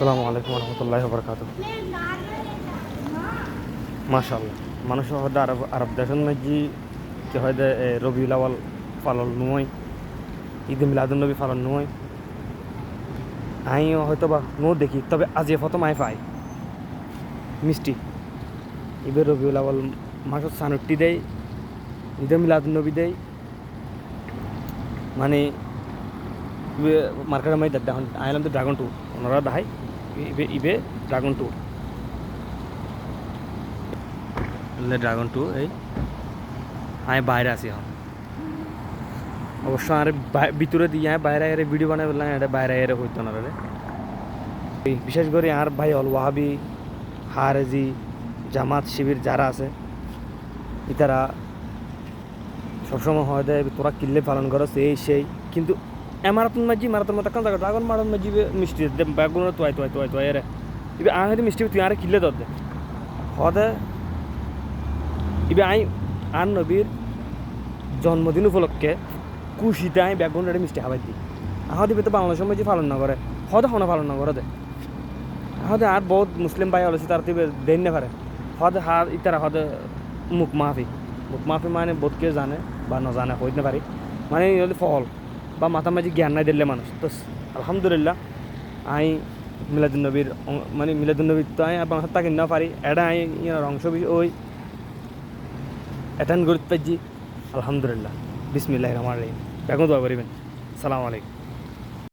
আসসালামু আলাইকুম রহমতুল্লাহ বরকাত মাশাল্লাহ মানুষ হয়তো আরব আরব দেশের মধ্যে কি হয়তো রবিউল আওয়াল পালন নয়, ঈদ মিলাদুল নবী পালন নয়। আই হয়তো বা নো দেখি, তবে আজি প্রথম আই পাই। মিষ্টি। এবার রবিউল আওয়াল মাসত সানুটি দেয়, ঈদ মিলাদুল নবী দেয়। মানে মার্কেটের মধ্যে আইলাম তো ড্রাগন টু, ওনারা দেখাই ইবে ইবে ড্রাগন টু ড্রাগন টু এই। আমি বাইরে আছি এখন। অবশ্য আর ভিতরে দিয়ে আমি বাইরে এর ভিডিও বানাই বললাম এটা বাইরে এর হইতো না রে। বিশেষ করে আর ভাই অল ওয়াহাবি, হারেজি, জামাত শিবির যারা আছে ইতারা সবসময় হয় দেয় তোরা কিল্লে পালন করো, সেই সেই। কিন্তু এমারাতন মাঝি মারাতন মতো কান ড্রাগন মারন মাঝি মিষ্টি দে ব্যাগুন তোয়াই তোয়াই তোয়াই তোয়াই রে ইবে আহ মিষ্টি তুই আরে কিল্লে দর দে হদে ইবে আই আন নবীর জন্মদিন উপলক্ষে খুশিতে আমি ব্যাগুন রেডে মিষ্টি খাবার দিই আহ দিবে তো বাংলাদেশের মাঝি পালন না করে হদে হনে পালন না করে দে হদে আর বহুত মুসলিম ভাই হলেছে তার দিবে দেন না পারে হদে হার ইতারা হদে মুখ মাফি মুখ মাফি মানে কেউ জানে বা নজানে হইতে পারি মানে ফল বা মাথা মাঝি জ্ঞান নাই দিলে মানুষ। তো আলহামদুলিল্লাহ, আই মিলাদুন্নবীর অং- মানে মিলাদুন্নবীর তো আমি বাংলা তাকে পারি এটা আই ইয়ার অংশ ওই করতে পারছি আলহামদুলিল্লাহ। বিসমিল্লাহ রহমান রহিম এখন দোয়া করিবেন সালাম আলাইকুম।